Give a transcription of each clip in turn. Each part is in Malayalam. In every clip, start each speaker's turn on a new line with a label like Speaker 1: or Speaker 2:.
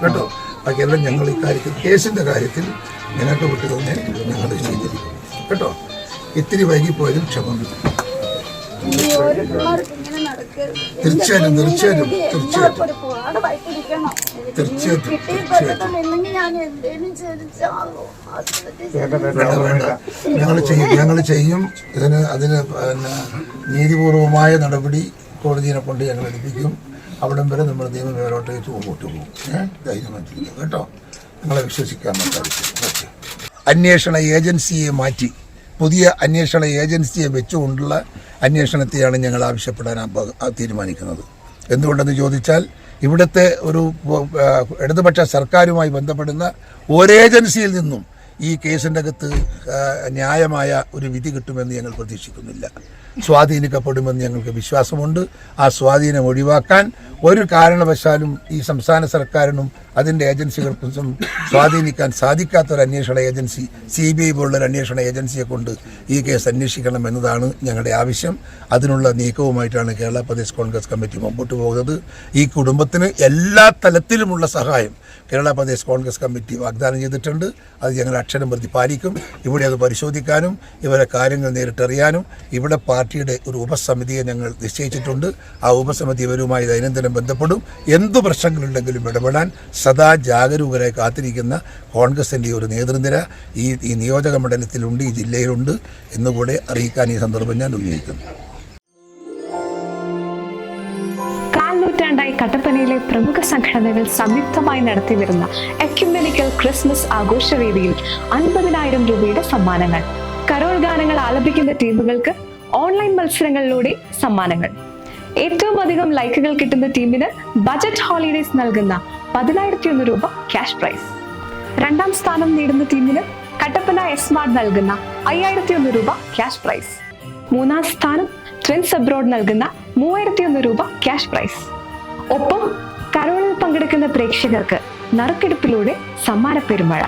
Speaker 1: കേട്ടോ? ബാക്കിയെല്ലാം ഞങ്ങൾ ഈ കാര്യത്തിൽ കേസിന്റെ കാര്യത്തിൽ ഞങ്ങൾക്ക് വിട്ടു തന്നെ ഞങ്ങൾ ചെയ്തിരിക്കും കേട്ടോ? ഇത്തിരി വൈകിപ്പോയാലും ക്ഷമ. തീർച്ചയായും, തീർച്ചയായും,
Speaker 2: കുഞ്ഞിനെ
Speaker 1: തീർച്ചയായും.
Speaker 2: ഒരുപാട് വൈകിരിക്കണം.
Speaker 1: തീർച്ചയായും,
Speaker 2: കിട്ടി
Speaker 1: തീർച്ചയായും.
Speaker 2: കൊടുത്തില്ലെങ്കിൽ ഞാൻ എന്തേലും ചെയ്തിട്ടാണോ? ആത്മഹത്യ
Speaker 1: വേണ്ട വേണ്ട ഞങ്ങൾ ചെയ്യും ഞങ്ങൾ ചെയ്യും. ഇതിന് അതിന് പിന്നെ നീതിപൂർവമായ നടപടി കോടതിയെ കൊണ്ട് ഞങ്ങൾ എടുപ്പിക്കും. അവിടം വരെ നമ്മൾ നിയമ മേലോട്ടേക്ക് മുമ്പോട്ട് പോകും. ഏഹ് ധൈര്യമായിട്ടിരിക്കുക കേട്ടോ? നിങ്ങളെ വിശ്വസിക്കാൻ സാധിക്കും അന്വേഷണ ഏജൻസിയെ മാറ്റി. പുതിയ അന്വേഷണ ഏജൻസിയെ വെച്ചുകൊണ്ടുള്ള അന്വേഷണത്തെയാണ് ഞങ്ങൾ ആവശ്യപ്പെടാൻ തീരുമാനിക്കുന്നത്. എന്തുകൊണ്ടെന്ന് ചോദിച്ചാൽ ഇവിടുത്തെ ഒരു ഇടതുപക്ഷ സർക്കാരുമായി ബന്ധപ്പെടുന്ന ഒരേജൻസിയിൽ നിന്നും ഈ കേസിന്റെ അകത്ത് ന്യായമായ ഒരു വിധി കിട്ടുമെന്ന് ഞങ്ങൾ പ്രതീക്ഷിക്കുന്നില്ല. സ്വാധീനിക്കപ്പെടുമെന്ന് ഞങ്ങൾക്ക് വിശ്വാസമുണ്ട്. ആ സ്വാധീനം ഒഴിവാക്കാൻ ഒരു കാരണവശാലും ഈ സംസ്ഥാന സർക്കാരിനും അതിന്റെ ഏജൻസികൾക്കും സ്വാധീനിക്കാൻ സാധിക്കാത്ത ഒരു അന്വേഷണ ഏജൻസി സി ബി ഐ പോലുള്ള ഒരു അന്വേഷണ ഏജൻസിയെ കൊണ്ട് ഈ കേസ് അന്വേഷിക്കണം എന്നതാണ് ഞങ്ങളുടെ ആവശ്യം. അതിനുള്ള നീക്കവുമായിട്ടാണ് കേരള പ്രദേശ് കോൺഗ്രസ് കമ്മിറ്റി മുമ്പോട്ട് പോകുന്നത്. ഈ കുടുംബത്തിന് എല്ലാ തലത്തിലുമുള്ള സഹായം കേരള പ്രദേശ് കോൺഗ്രസ് കമ്മിറ്റി വാഗ്ദാനം ചെയ്തിട്ടുണ്ട്. അത് ഞങ്ങൾ അക്ഷരം പ്രതി പാലിക്കും. ഇവിടെ അത് പരിശോധിക്കാനും ഇവരെ കാര്യങ്ങൾ നേരിട്ടറിയാനും ഇവിടെ പാർട്ടിയുടെ ഒരു ഉപസമിതിയെ ഞങ്ങൾ നിശ്ചയിച്ചിട്ടുണ്ട്. ആ ഉപസമിതി ഇവരുമായി ദൈനംദിനം ബന്ധപ്പെടും. എന്തു പ്രശ്നങ്ങളുണ്ടെങ്കിലും ഇടപെടാൻ സദാ ജാഗരൂകരായി കാത്തിരിക്കുന്ന കോൺഗ്രസിന്റെ ഒരു നേതൃനിര ഈ ഈ നിയോജക മണ്ഡലത്തിലുണ്ട് ഈ ജില്ലയിലുണ്ട് എന്നുകൂടെ അറിയിക്കാൻ ഈ സന്ദർഭം ഞാൻ ഉപയോഗിക്കുന്നു
Speaker 3: കട്ടപ്പനയിലെ പ്രമുഖ സംഘടനകൾ സംയുക്തമായി നടത്തിവരുന്ന എക്യുമെനിക്കൽ ക്രിസ്മസ് ആഘോഷ വേദിയിൽ അൻപതിനായിരം രൂപയുടെ സമ്മാനങ്ങൾ. കരോൾ ഗാനങ്ങൾ ആലപിക്കുന്ന ടീമുകൾക്ക് ഓൺലൈൻ മത്സരങ്ങളിലൂടെ സമ്മാനങ്ങൾ. ഏറ്റവും അധികം ലൈക്കുകൾ കിട്ടുന്ന ടീമിന് ബജറ്റ് ഹോളിഡേസ് നൽകുന്ന പതിനായിരത്തി ഒന്ന് രൂപ ക്യാഷ് പ്രൈസ്. രണ്ടാം സ്ഥാനം നേടുന്ന ടീമിന് കട്ടപ്പന എസ് മാർട്ട് നൽകുന്ന അയ്യായിരത്തി ഒന്ന് രൂപ ക്യാഷ് പ്രൈസ്. മൂന്നാം സ്ഥാനം ട്വിൻസ് അബ്രോഡ് നൽകുന്ന മൂവായിരത്തി ഒന്ന് രൂപ ക്യാഷ് പ്രൈസ്. ഒപ്പം കരോളിൽ പങ്കെടുക്കുന്ന പ്രേക്ഷകർക്ക് നറുക്കെടുപ്പിലൂടെ സമ്മാന പെരുമഴ.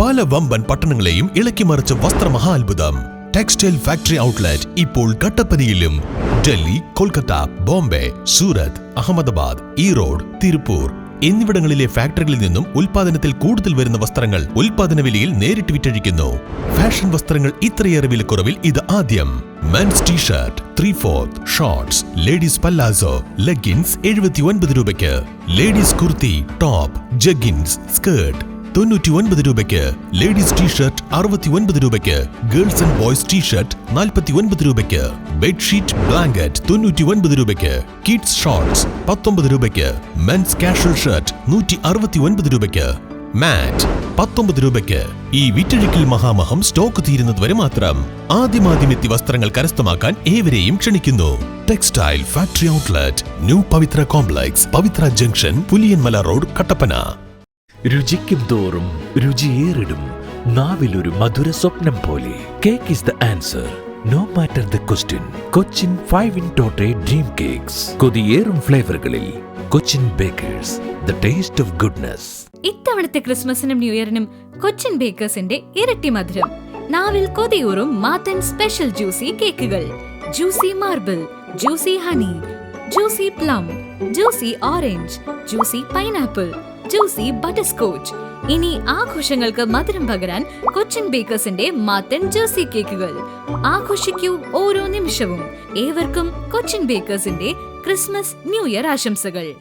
Speaker 4: പല വമ്പൻ പട്ടണങ്ങളെയും ഇളക്കി മറിച്ച വസ്ത്രമഹാത്ഭുതം. ടെക്സ്റ്റൈൽ ഫാക്ടറി ഔട്ട്ലെറ്റ് ഇപ്പോൾ കട്ടപ്പനയിലും ഡൽഹി കൊൽക്കത്ത ബോംബെ സൂറത്ത് അഹമ്മദാബാദ് ഈറോഡ് തിരുപ്പൂർ. എന്നിവിടങ്ങളിലെ ഫാക്ടറികളിൽ നിന്നും ഉൽപാദനത്തിൽ കൂടുതൽ വരുന്ന വസ്ത്രങ്ങൾ ഉൽപാദന വിലയിൽ നേരിട്ട് വിറ്റഴിക്കുന്നു. ഫാഷൻ വസ്ത്രങ്ങൾ ഇത്രയേറെ വിലക്കുറവിൽ ഇത് ആദ്യം. Men's t-shirt three fourth shorts ladies palazzo leggings എഴുപത്തി ഒൻപത് രൂപയ്ക്ക്. Ladies kurti top jeggings skirt തൊണ്ണൂറ്റി ഒൻപത് രൂപയ്ക്ക് ലേഡീസ് ടീഷർട്ട് അറുപത്തി ഒൻപത് രൂപയ്ക്ക് ഗേൾസ് ആൻഡ് ബോയ്സ് ടീഷർട്ട് നാൽപ്പത്തി ഒൻപത് രൂപയ്ക്ക് ബെഡ്ഷീറ്റ് ബ്ലാങ്കറ്റ് തൊണ്ണൂറ്റി ഒൻപത് രൂപയ്ക്ക് കിഡ്സ് ഷോർട്സ് പത്തൊമ്പത് രൂപയ്ക്ക് മെൻസ് കാഷ്വൽ ഷർട്ട് നൂറ്റി അറുപത്തി ഒൻപത് രൂപയ്ക്ക് മാറ്റ് പത്തൊമ്പത് രൂപയ്ക്ക് ഈ വിറ്റഴിക്കൽ മഹാമഹം സ്റ്റോക്ക് തീരുന്നത് വരെ മാത്രം ആദ്യമാദ്യമെത്തി വസ്ത്രങ്ങൾ കരസ്ഥമാക്കാൻ ഏവരെയും ക്ഷണിക്കുന്നു. Textile factory outlet new Pavithra complex Pavithra junction Puliyanmala road Kattappana.
Speaker 5: രുചിക്കും തോറും രുചിയേറിടും നാവിലൊരു മധുര സ്വപ്നം പോലെ. Cake is the answer no matter the question Cochin five in tote dream cakes കൊതിയേറും ഫ്ലേവറുകളിൽ Cochin bakers the taste of goodness
Speaker 6: ഇത്തവണത്തെ ക്രിസ്മസിനും ന്യൂ ഇയറിനും കൊച്ചിൻ ബേക്കേഴ്സിന്റെ ഇരട്ടി മധുരം. നാവിൽ കൊതിയൂറും മാത്തൻ സ്പെഷ്യൽ ജ്യൂസി കേക്കുകൾ juicy marble juicy honey juicy plum juicy orange juicy pineapple juicy butterscotch. ഇനി ആഘോഷങ്ങൾക്ക് മധുരം പകരാൻ കൊച്ചിൻ ബേക്കേഴ്സിന്റെ മാത്തൻ ജേഴ്സി കേക്കുകൾ. ആഘോഷിക്കൂ ഓരോ നിമിഷവും. ഏവർക്കും കൊച്ചിൻ ബേക്കേഴ്സിന്റെ ക്രിസ്മസ് ന്യൂ ഇയർ ആശംസകൾ.